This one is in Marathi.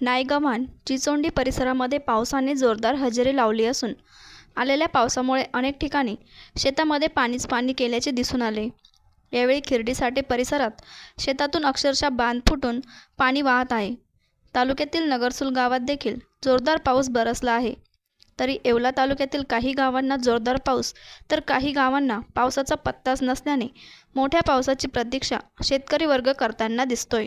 नायगव्हाण चिचोंडी परिसरामध्ये पावसाने जोरदार हजेरी लावली असून आलेल्या पावसामुळे अनेक ठिकाणी शेतामध्ये पाणीच पाणी केल्याचे दिसून आले. यावेळी खिर्डीसाठी परिसरात शेतातून अक्षरशः बांध फुटून पाणी वाहत आहे. तालुक्यातील नगरसूल गावात देखील जोरदार पाऊस बरसला आहे. तरी येवला तालुक्यातील काही गावांना जोरदार पाऊस तर काही गावांना पावसाचा पत्ताच नसल्याने मोठ्या पावसाची प्रतीक्षा शेतकरी वर्ग करताना दिसतोय.